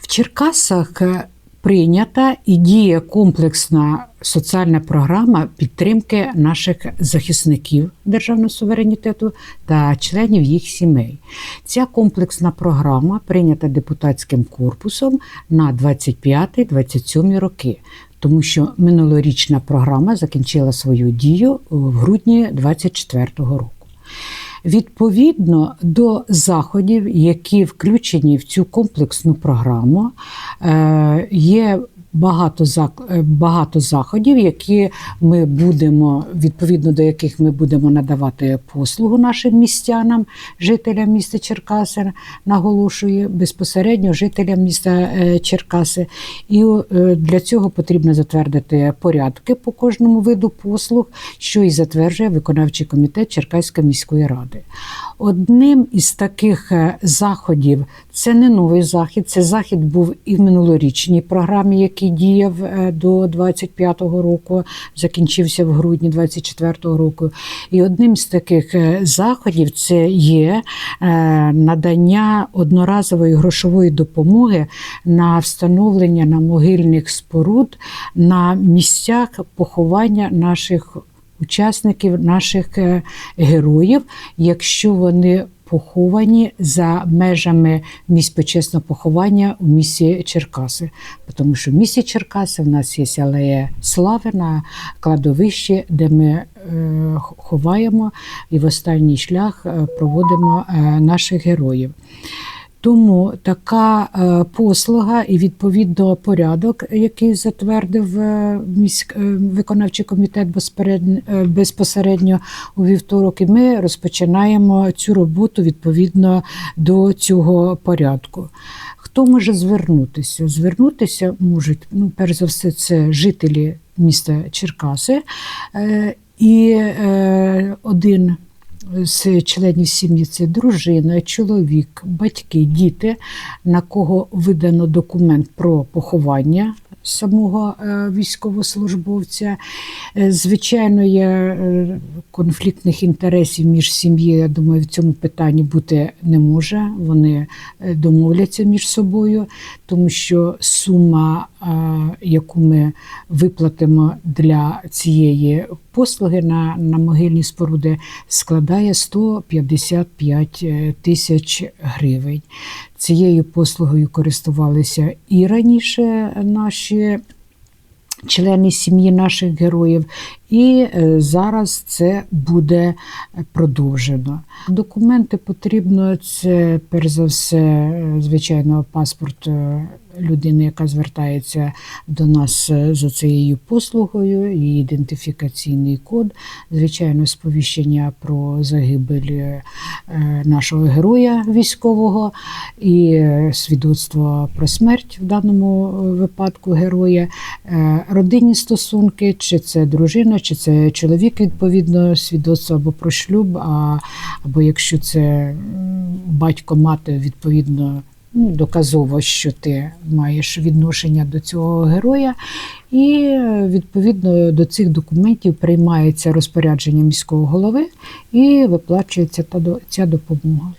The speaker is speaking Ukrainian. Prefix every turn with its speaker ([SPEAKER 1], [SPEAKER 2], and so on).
[SPEAKER 1] В Черкасах е, прийнята і діє комплексна соціальна програма підтримки наших захисників державного суверенітету та членів їх сімей. Ця комплексна програма прийнята депутатським корпусом на 25-27 роки. Тому що минулорічна програма закінчила свою дію в грудні 2024 року. Відповідно до заходів, які включені в цю комплексну програму, е, є багато зак- е, багато заходів, які ми будемо відповідно до яких ми будемо надавати послугу нашим містянам, жителям міста Черкаси, наголошую безпосередньо жителям міста е, Черкаси. І е, для цього потрібно затвердити порядки по кожному виду послуг, що і затверджує виконавчий комітет Черкаської міської ради. Одним із таких е, заходів це не новий захід. Це захід був і в минулорічній програмі, який діяв е, до 25-го року, закінчився в грудні 24-го року. І одним з таких е, заходів це є надання одноразової грошової допомоги на встановлення на могильних споруд на місцях поховання наших учасників наших е, героїв, якщо вони поховані за межами місць почесного поховання у місті Черкаси. Тому що в місті Черкаси в нас є алея слави на кладовищі, де ми е, ховаємо і в останній шлях е, проводимо наших героїв. Тому така е, послуга і відповідно порядок, який затвердив е, міськ, е, виконавчий комітет безпосередньо у вівторок, і ми розпочинаємо цю роботу відповідно до цього порядку. Хто може звернутися? Звернутися можуть, ну, перш за все, це жителі міста Черкаси. І один з членів сім'ї це дружина, чоловік, батьки, діти, на кого видано документ про поховання самого е, військовослужбовця. Е, Звичайно, є е, конфліктних інтересів між сім'єю. Я думаю, в цьому питанні бути не може. Вони домовляться між собою, тому що сума, яку ми виплатимо для цієї послуги на, на могильні споруди, складає 155 е, тисяч гривень. Цією послугою користувалися і раніше наші члени сім'ї наших героїв, і е, зараз це буде продовжено. Документи потрібно це перш за все, е, звичайно, паспорт людини, яка звертається до нас е, за цією послугою, і ідентифікаційний код, звичайно, сповіщення про загибель е, нашого героя військового і е, свідоцтво про смерть в даному випадку героя, родинні стосунки, чи це дружина, чи це чоловік, відповідно, свідоцтво або про шлюб, а, або якщо це батько, мати, відповідно. Ну, Доказово, що ти маєш відношення до цього героя, і відповідно до цих документів приймається розпорядження міського голови і виплачується ця допомога.